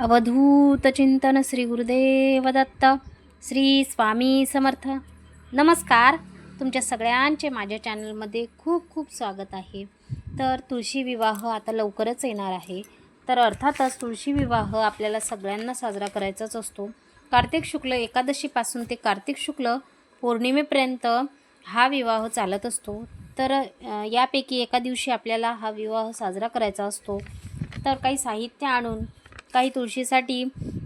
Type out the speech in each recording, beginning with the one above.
अवधूत चिंतन श्री गुरुदेव दत्त श्री स्वामी समर्थ. नमस्कार. तुमच्या सगळ्यांचे माझ्या चॅनलमध्ये खूप खूप स्वागत आहे. तर तुळशी विवाह आता लवकरच येणार आहे. तर अर्थातच तुळशी विवाह आपल्याला सगळ्यांना साजरा करायचाच असतो. कार्तिक शुक्ल एकादशीपासून ते कार्तिक शुक्ल पौर्णिमेपर्यंत हा विवाह चालत असतो. तर यापैकी एका दिवशी आपल्याला हा विवाह साजरा करायचा असतो. तर काही साहित्य आणून काही तुळशीसाठी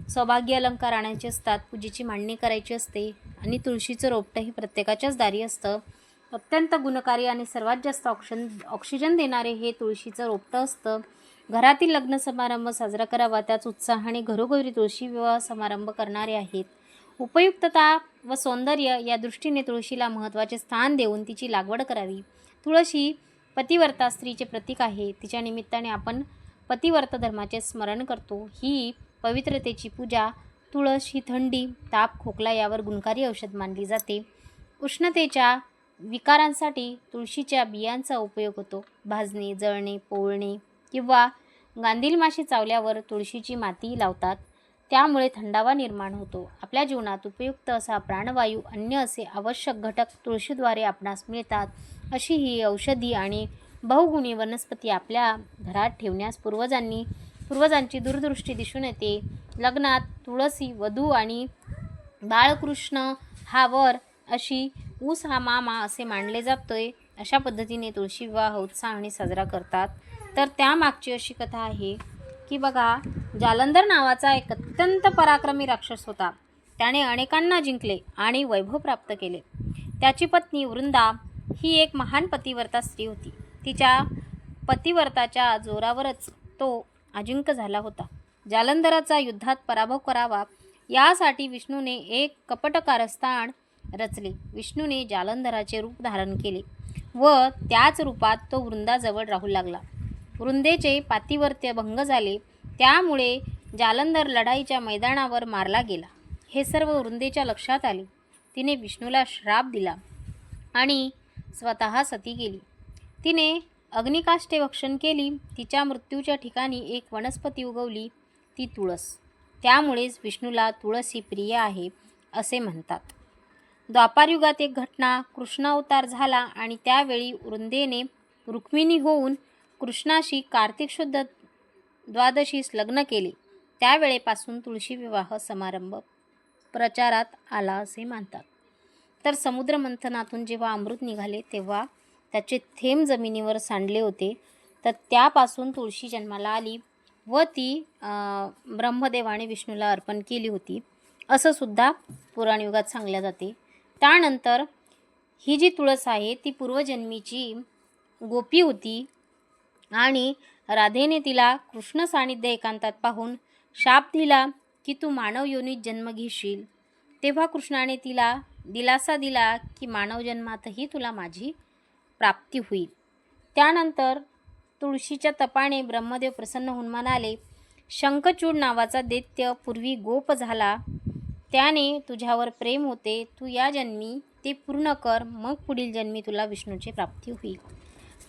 सौभाग्य अलंकार आणायचे असतात पूजेची मांडणी करायची असते आणि तुळशीचं रोपटं हे प्रत्येकाच्याच दारी असतं. अत्यंत गुणकारी आणि सर्वात जास्त ऑक्शन ऑक्सिजन देणारे हे तुळशीचं रोपटं असतं. घरातील लग्न समारंभ साजरा करावा त्याच उत्साहाने घरोघरी तुळशी विवाह समारंभ करणारे आहेत. उपयुक्तता व सौंदर्य या दृष्टीने तुळशीला महत्त्वाचे स्थान देऊन तिची लागवड करावी. तुळशी पतिवर्ता स्त्रीचे प्रतीक आहे. तिच्या निमित्ताने आपण पतिवर्त धर्माचे स्मरण करतो. ही पवित्रतेची पूजा तुळस ही थंडी ताप खोकला यावर गुणकारी औषध मानली जाते. उष्णतेच्या विकारांसाठी तुळशीच्या बियांचा उपयोग होतो. भाजणे जळणे पोळणे किंवा गांधील माशी चावल्यावर तुळशीची माती लावतात. त्यामुळे थंडावा निर्माण होतो. आपल्या जीवनात उपयुक्त असा प्राणवायू अन्य असे आवश्यक घटक तुळशीद्वारे आपणास मिळतात. अशी ही औषधी आणि बहुगुणी वनस्पती आपल्या घरात ठेवण्यास पूर्वजांनी पूर्वजांची दूरदृष्टी दिसून येते. लग्नात तुळसी वधू आणि बाळकृष्ण हा वर अशी ऊस हा मामा असे मानले जातोय. अशा पद्धतीने तुळशी विवाह उत्साहाने साजरा करतात. तर त्यामागची अशी कथा आहे की बघा जालंधर नावाचा एक अत्यंत पराक्रमी राक्षस होता. त्याने अनेकांना जिंकले आणि वैभव प्राप्त केले. त्याची पत्नी वृंदा ही एक महान पतिव्रता स्त्री होती. तिच्या पतिव्रताच्या जोरावरच तो अजिंक्य झाला होता. जालंधराचा युद्धात पराभव करावा यासाठी विष्णूने एक कपटकारस्थान रचले. विष्णूने जालंधराचे रूप धारण केले व त्याच रूपात तो वृंदाजवळ राहू लागला. वृंदेचे पातिवर्त्य भंग झाले त्यामुळे जालंधर लढाईच्या मैदानावर मारला गेला. हे सर्व वृंदेच्या लक्षात आले. तिने विष्णूला श्राप दिला आणि स्वतः सती गेली. तिने अग्निकाष्टे भक्षण केली. तिच्या मृत्यूच्या ठिकाणी एक वनस्पती उगवली ती तुळस. त्यामुळेच विष्णूला तुळस ही प्रिय आहे असे म्हणतात. द्वापारयुगात एक घटना कृष्णावतार झाला आणि त्यावेळी वृंदेने रुक्मिणी होऊन कृष्णाशी कार्तिक शुद्ध द्वादशीस लग्न केले. त्यावेळेपासून तुळशी विवाह समारंभ प्रचारात आला असे मानतात. तर समुद्र मंथनातून जेव्हा अमृत निघाले तेव्हा त्याचे थेंब जमिनीवर सांडले होते. तर त्यापासून तुळशी जन्माला आली व ती ब्रह्मदेवाने विष्णूला अर्पण केली होती. असं सुद्धा पुराणयुगात सांगल्या जाते. त्यानंतर ही जी तुळस आहे ती पूर्वजन्मीची गोपी होती आणि राधेने तिला कृष्ण सानिध्य एकांतात पाहून शाप दिला की तू मानव योनीत जन्म घेशील. तेव्हा कृष्णाने तिला दिलासा दिला की मानव जन्मातही तुला माझी प्राप्ती होईल. त्यानंतर तुळशीच्या तपाने ब्रह्मदेव प्रसन्न होऊन म्हणाले शंखचूड नावाचा दैत्य पूर्वी गोप झाला. त्याने तुझ्यावर प्रेम होते. तू या जन्मी ते पूर्ण कर. मग पुढील जन्मी तुला विष्णूची प्राप्ती होईल.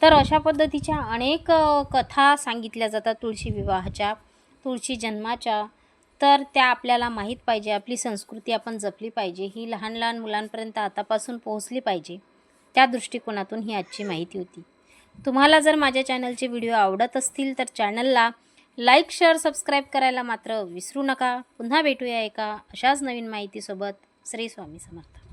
तर अशा पद्धतीच्या अनेक कथा सांगितल्या जातात तुळशी विवाहाच्या तुळशी जन्माच्या. तर त्या आपल्याला माहीत पाहिजे. आपली संस्कृती आपण जपली पाहिजे. ही लहान लहान मुलांपर्यंत आतापासून पोहोचली पाहिजे. त्या दृष्टिकोनातून ही आजची माहिती होती. तुम्हाला जर माझ्या चॅनलचे व्हिडिओ आवडत असतील तर चॅनलला लाईक शेअर सबस्क्राईब करायला मात्र विसरू नका. पुन्हा भेटूया एका अशाच नवीन माहितीसोबत. श्री स्वामी समर्थ.